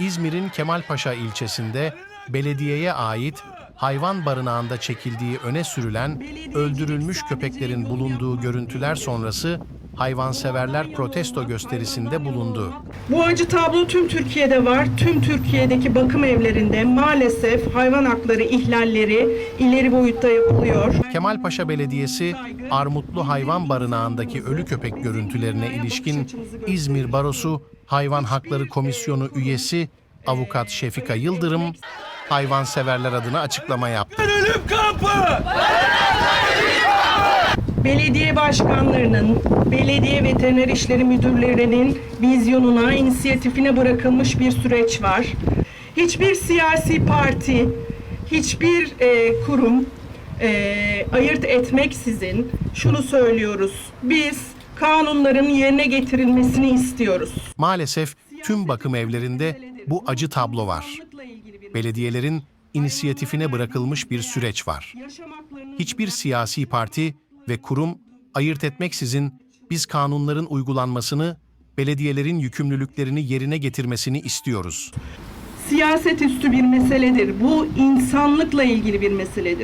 İzmir'in Kemalpaşa ilçesinde belediyeye ait hayvan barınağında çekildiği öne sürülen öldürülmüş köpeklerin bulunduğu görüntüler sonrası hayvanseverler protesto gösterisinde bulundu. Bu acı tablo tüm Türkiye'de var. Tüm Türkiye'deki bakım evlerinde maalesef hayvan hakları ihlalleri ileri boyutta yapılıyor. Kemalpaşa Belediyesi Armutlu Hayvan Barınağı'ndaki ölü köpek görüntülerine ilişkin İzmir Barosu Hayvan Hakları Komisyonu üyesi avukat Şefika Yıldırım hayvanseverler adına açıklama yaptı. Ölüm kampı! Belediye başkanlarının, belediye veteriner işleri müdürlerinin vizyonuna, inisiyatifine bırakılmış bir süreç var. Hiçbir siyasi parti, hiçbir e, kurum e, ayırt etmeksizin şunu söylüyoruz. Biz kanunların yerine getirilmesini istiyoruz. Maalesef tüm bakım evlerinde bu acı tablo var. Belediyelerin inisiyatifine bırakılmış bir süreç var. Hiçbir siyasi parti ve kurum ayırt etmeksizin biz kanunların uygulanmasını, belediyelerin yükümlülüklerini yerine getirmesini istiyoruz. Siyaset üstü bir meseledir. Bu insanlıkla ilgili bir meseledir.